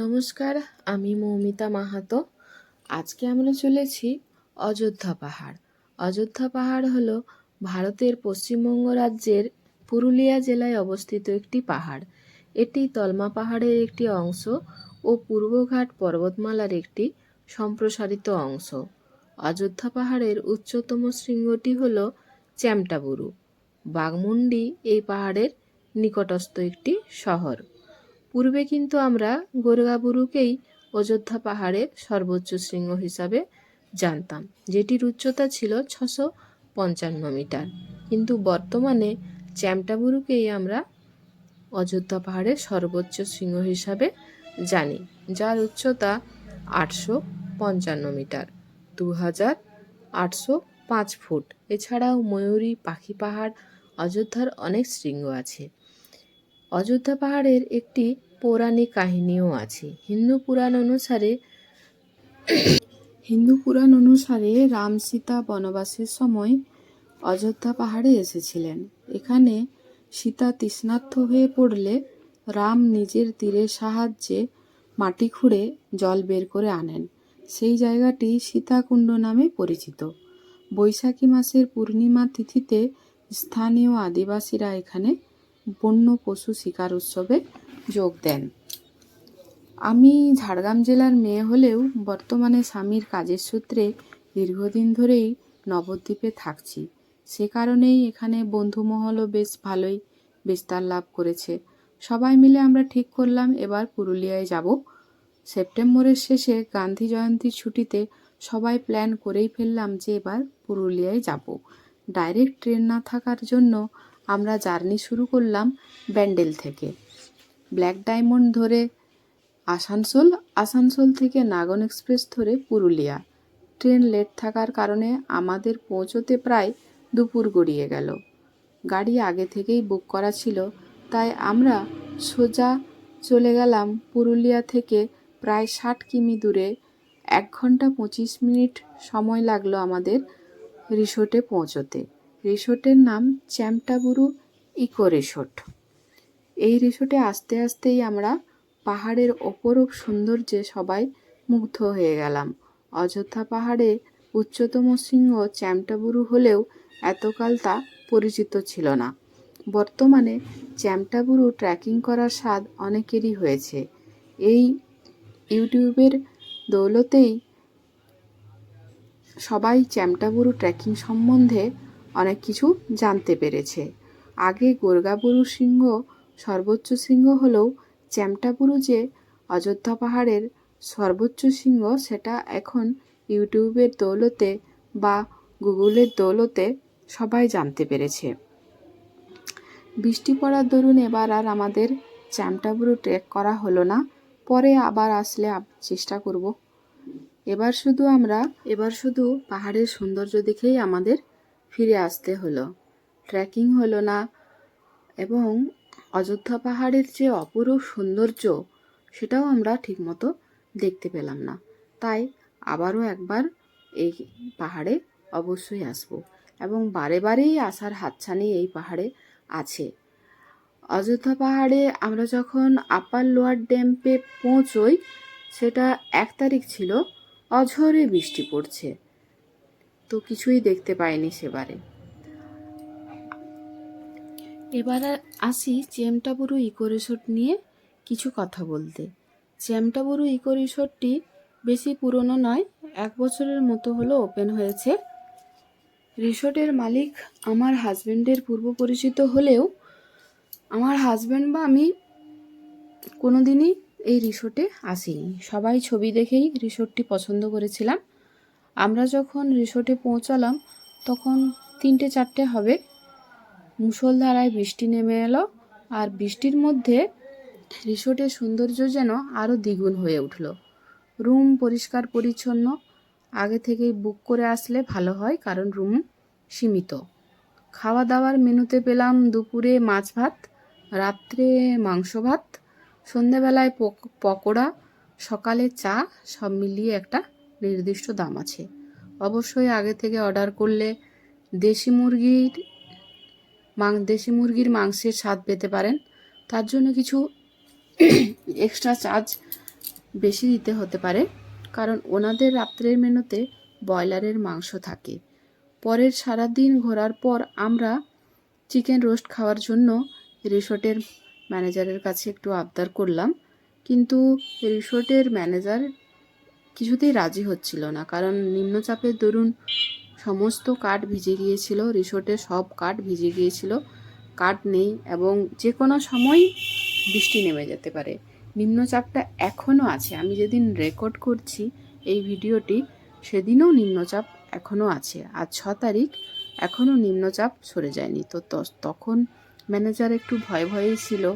নমস্কার, আমি মৌমিতা মাহাতো। আজকে আমরা চলেছি অযোধ্যা পাহাড়। অযোধ্যা পাহাড় হলো ভারতের পশ্চিমবঙ্গ রাজ্যের পুরুলিয়া জেলায় অবস্থিত একটি পাহাড়। এটি তলমা পাহাড়ের একটি অংশ ও পূর্বঘাট পর্বতমালার একটি সম্প্রসারিত অংশ। অযোধ্যা পাহাড়ের উচ্চতম শৃঙ্গটি হল চ্যামটাবুরু। বাঘমুন্ডি এই পাহাড়ের নিকটস্থ একটি শহর। পূর্বে কিন্তু আমরা গোরগাবুরুকেই অযোধ্যা পাহাড়ের সর্বোচ্চ শৃঙ্গ হিসাবে জানতাম, যেটির উচ্চতা ছিল ছশো পঞ্চান্ন মিটার। কিন্তু বর্তমানে চ্যামটাবুরুকেই আমরা অযোধ্যা পাহাড়ের সর্বোচ্চ শৃঙ্গ হিসাবে জানি, যার উচ্চতা আটশো পঞ্চান্ন মিটার দু হাজার আটশো পাঁচ ফুট। এছাড়াও ময়ূরী, পাখি পাহাড়, অযোধ্যার অনেক শৃঙ্গ আছে। অযোধ্যা পাহাড়ের একটি পৌরাণিক কাহিনীও আছে। হিন্দু পুরাণ অনুসারে হিন্দু পুরাণ অনুসারে রাম সীতা বনবাসের সময় অযোধ্যা পাহাড়ে এসেছিলেন। এখানে সীতা তৃষ্ণার্থ হয়ে পড়লে রাম নিজের তীরের সাহায্যে মাটি খুঁড়ে জল বের করে আনেন। সেই জায়গাটি সীতাকুণ্ড নামে পরিচিত। বৈশাখী মাসের পূর্ণিমা তিথিতে স্থানীয় আদিবাসীরা এখানে বন্য পশু শিকার উৎসবে যোগ দেন। আমি ঝাড়গ্রাম জেলার মেয়ে হলেও বর্তমানে স্বামীর কাজের সূত্রে দীর্ঘদিন ধরেই নবদ্বীপে থাকছি। সে কারণেই এখানে বন্ধুমহলও বেশ ভালোই বিস্তার লাভ করেছে। সবাই মিলে আমরা ঠিক করলাম, এবার পুরুলিয়ায় যাব। সেপ্টেম্বরের শেষে গান্ধী জয়ন্তীর ছুটিতে সবাই প্ল্যান করেই ফেললাম যে এবার পুরুলিয়ায় যাব। ডাইরেক্ট ট্রেন না থাকার জন্য আমরা জার্নি শুরু করলাম ব্যান্ডেল থেকে। ব্ল্যাক ডায়মন্ড ধরে আসানসোল আসানসোল থেকে নাগন এক্সপ্রেস ধরে পুরুলিয়া। ট্রেন লেট থাকার কারণে আমাদের পৌঁছোতে প্রায় দুপুর গড়িয়ে গেল। গাড়ি আগে থেকেই বুক করা ছিল, তাই আমরা সোজা চলে গেলাম পুরুলিয়া থেকে প্রায় ষাট কিমি দূরে। এক ঘণ্টা পঁচিশ মিনিট সময় লাগল আমাদের রিসোর্টে পৌঁছোতে। রিসোর্টের নাম চ্যামটাবুরু ইকো রিসোর্ট। এই রিসোর্টে আস্তে আস্তেই আমরা পাহাড়ের অপরূপ সৌন্দর্যে সবাই মুগ্ধ হয়ে গেলাম। অযোধ্যা পাহাড়ে উচ্চতম শৃঙ্গ চ্যামটাবুরু হলেও এতকাল তা পরিচিত ছিল না। বর্তমানে চ্যামটাবুরু ট্রেকিং করার স্বাদ অনেকেরই হয়েছে। এই ইউটিউবের দৌলতেই সবাই চ্যামটাবুরু ট্রেকিং সম্বন্ধে অনেক কিছু জানতে পেরেছে। আগে গোর্গাবুরু সিংহ, সর্বোচ্চ সিংহ হলেও চ্যামটাবুরু যে অযোধ্যা পাহাড়ের সর্বোচ্চ সিংহ, সেটা এখন ইউটিউবের দৌলতে বা গুগলের দৌলতে সবাই জানতে পেরেছে। বৃষ্টি পড়ার দরুন এবার আর আমাদের চ্যামটাবুরু ট্রেক করা হলো না, পরে আবার আসলে চেষ্টা করব। এবার শুধু আমরা, এবার শুধু পাহাড়ের সৌন্দর্য দেখেই আমাদের ফিরে আসতে হলো। ট্রেকিং হলো না এবং অযোধ্যা পাহাড়ের যে অপরূপ সৌন্দর্য, সেটাও আমরা ঠিকমতো দেখতে পেলাম না। তাই আবারও একবার এই পাহাড়ে অবশ্যই আসব এবং বারে বারেই আসার হাতছানি এই পাহাড়ে আছে। অযোধ্যা পাহাড়ে আমরা যখন আপার লোয়ার ড্যাম্পে পৌঁছই, সেটা এক তারিখ ছিল, অঝরে বৃষ্টি পড়ছে। তো কিছুই দেখতে পাইনি সেবারে। এবার আসি চেমটাবুরু ইকো রিসোর্ট নিয়ে কিছু কথা বলতে। চেমটাবুরু ইকো রিসোর্টটি বেশি পুরনো নয়, এক বছরের মতো হলো ওপেন হয়েছে। রিসোর্টের মালিক আমার হাজব্যান্ডের পূর্ব পরিচিত হলেও আমার হাজব্যান্ড বা আমি কোনো দিনই এই রিসোর্টে আসিনি। সবাই ছবি দেখেই রিসোর্টটি পছন্দ করেছিলাম। আমরা যখন রিসোর্টে পৌঁছালাম, তখন তিনটে চারটে হবে। মুষলধারায় বৃষ্টি নেমে এলো আর বৃষ্টির মধ্যে রিসোর্টের সৌন্দর্য যেন আরও দ্বিগুণ হয়ে উঠল। রুম পরিষ্কার পরিচ্ছন্ন, আগে থেকেই বুক করে আসলে ভালো হয় কারণ রুম সীমিত। খাওয়া দাওয়ার মেনুতে পেলাম দুপুরে মাছ ভাত, রাত্রে মাংস ভাত, সন্ধেবেলায় পক- পকোড়া, সকালে চা, সব মিলিয়ে একটা নির্দিষ্ট দাম আছে। অবশ্যই আগে থেকে অর্ডার করলে দেশি মুরগির মাং, দেশি মুরগির মাংসের স্বাদ পেতে পারেন। তার জন্য কিছু এক্সট্রা চার্জ বেশি দিতে হতে পারে, কারণ ওনাদের রাত্রের মেনুতে ব্রয়লারের মাংস থাকে। পরের সারা দিন ঘোরার পর আমরা চিকেন রোস্ট খাওয়ার জন্য রিসোর্টের ম্যানেজারের কাছে একটু আবদার করলাম। কিন্তু রিসোর্টের ম্যানেজার কিছুতেই রাজি হচ্ছিল না, কারণ নিম্নচাপের দরুন সমস্ত কাঠ ভিজে গিয়েছিল রিসোর্টের সব কাঠ ভিজে গিয়েছিল, কাঠ নেই এবং যে কোনো সময় বৃষ্টি নেমে যেতে পারে। নিম্নচাপটা এখনও আছে। আমি যেদিন রেকর্ড করছি এই ভিডিওটি, সেদিনও নিম্নচাপ এখনও আছে। আজ ছ তারিখ এখনও নিম্নচাপ সরে যায়নি। ত- তখন ম্যানেজার একটু ভয় ভয়েই ছিল,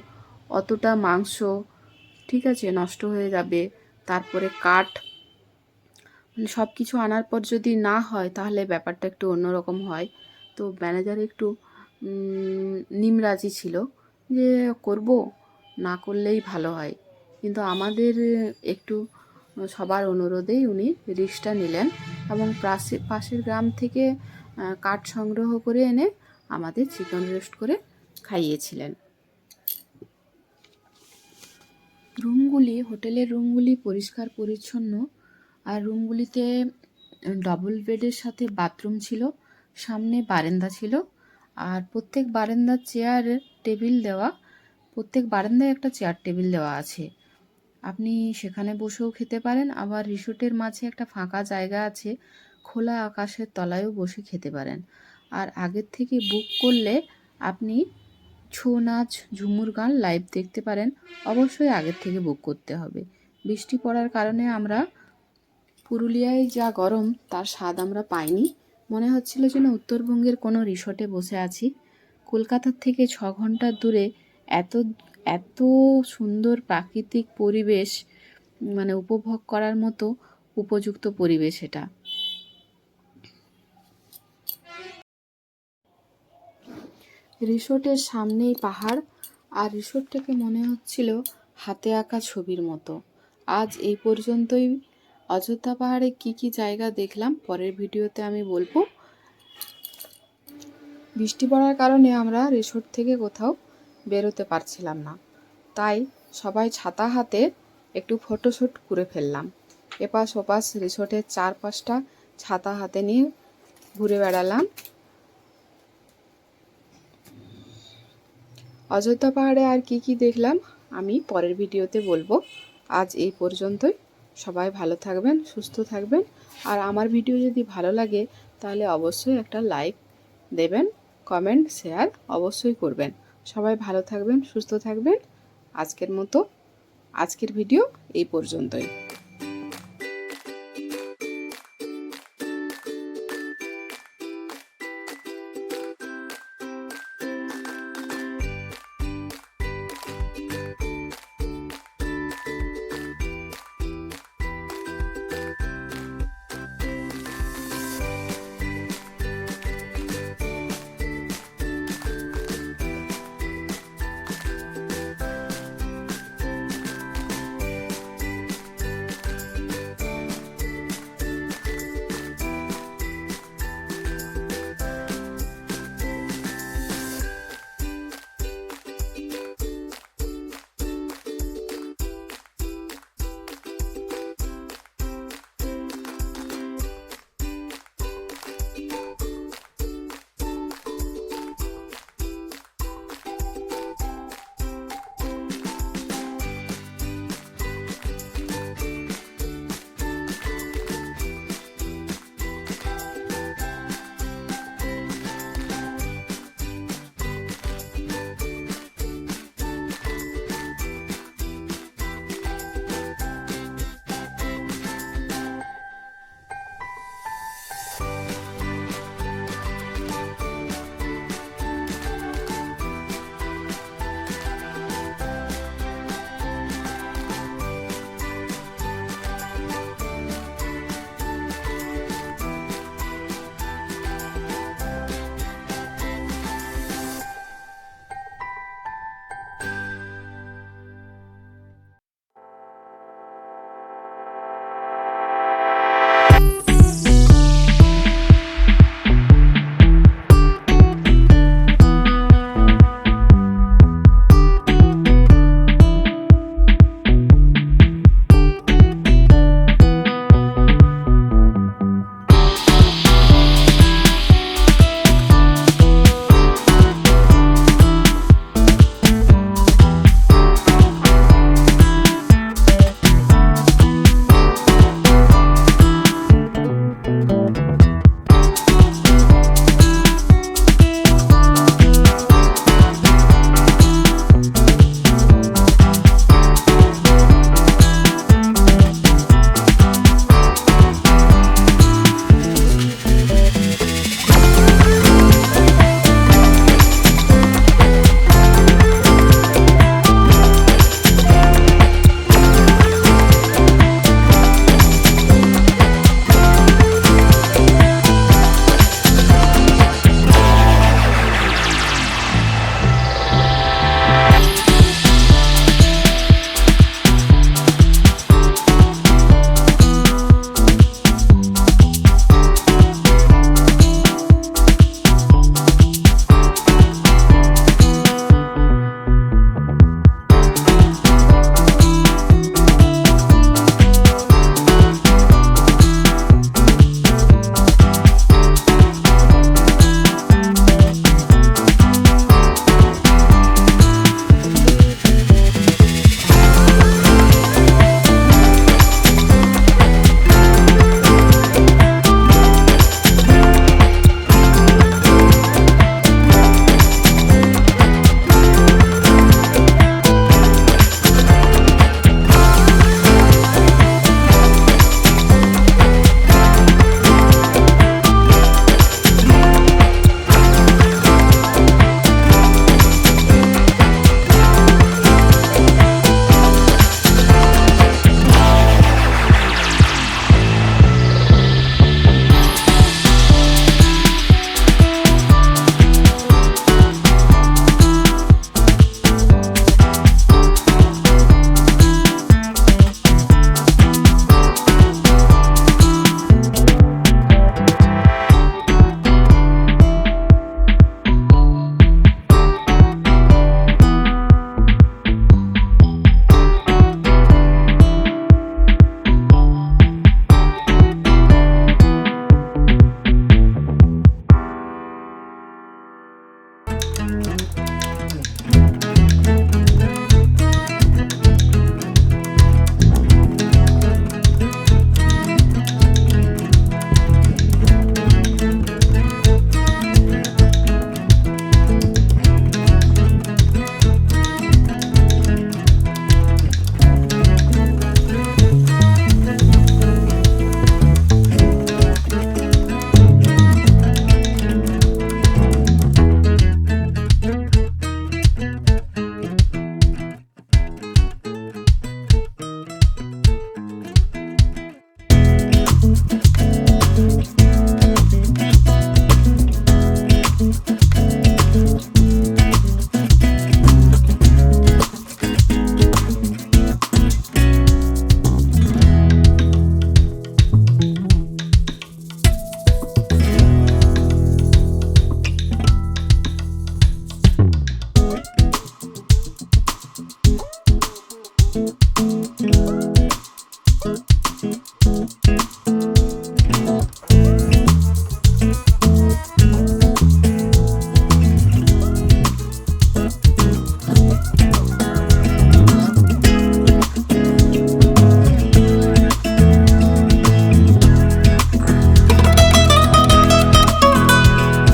অতটা মাংস ঠিক আছে, নষ্ট হয়ে যাবে, তারপরে কাঠ সব কিছু আনার পর যদি না হয়, তাহলে ব্যাপারটা একটু অন্যরকম হয়। তো ম্যানেজার একটু নিমরাজি ছিল যে, করব, না করলেই ভালো হয়। কিন্তু আমাদের একটু সবার অনুরোধেই উনি রিক্সটা নিলেন এবং পাশে, পাশের গ্রাম থেকে কাঠ সংগ্রহ করে এনে আমাদের চিকেন রোস্ট করে খাইয়েছিলেন। রুমগুলি, হোটেলের রুমগুলি পরিষ্কার, পরিচ্ছন্ন আর রুমগুলিতে ডবল বেডের সাথে বাথরুম ছিল, সামনে বারান্দা ছিল, আর প্রত্যেক বারান্দার চেয়ার টেবিল দেওয়া, প্রত্যেক বারান্দায় একটা চেয়ার টেবিল দেওয়া আছে। আপনি সেখানে বসেও খেতে পারেন, আবার রিসোর্টের মাঝে একটা ফাঁকা জায়গা আছে, খোলা আকাশের তলায়ও বসে খেতে পারেন। আর আগের থেকে বুক করলে আপনি ছৌ নাচ, ঝুমুর গান লাইভ দেখতে পারেন, অবশ্যই আগের থেকে বুক করতে হবে। বৃষ্টি পড়ার কারণে আমরা পুরুলিয়ায় যা গরম, তার স্বাদ আমরা পাইনি। মনে হচ্ছিল যেন উত্তরবঙ্গের কোনো রিসোর্টে বসে আছি। কলকাতার থেকে ছ ঘণ্টার দূরে এত এত সুন্দর প্রাকৃতিক পরিবেশ মানে উপভোগ করার মতো উপযুক্ত পরিবেশ এটা। রিসোর্টের সামনেই পাহাড়, আর রিসোর্টটাকে মনে হচ্ছিল হাতে আঁকা ছবির মতো। আজ এই পর্যন্তই। অযোধ্যা পাহাড়ে কি কি জায়গা দেখলাম? পরের ভিডিওতে আমি বলব। বৃষ্টি পড়ার কারণে আমরা রিসোর্ট থেকে কোথাও বেরোতে পারছিলাম না। তাই সবাই ছাতা হাতে একটু ফটোশ্যুট করে ফেললাম। এপাশ ওপাশ রিসোর্টের চারপাশটা ছাতা হাতে নিয়ে ঘুরে বেড়ালাম। অযোধ্যা পাহাড়ে আর কি কি দেখলাম? আমি পরের ভিডিওতে বলব। আজ এই পর্যন্তই। সবাই ভালো থাকবেন, সুস্থ থাকবেন। আর আমার ভিডিও যদি ভালো লাগে, তাহলে অবশ্যই একটা লাইক দেবেন, কমেন্ট, শেয়ার অবশ্যই করবেন। সবাই ভালো থাকবেন, সুস্থ থাকবেন। আজকের মতো, আজকের ভিডিও এই পর্যন্তই।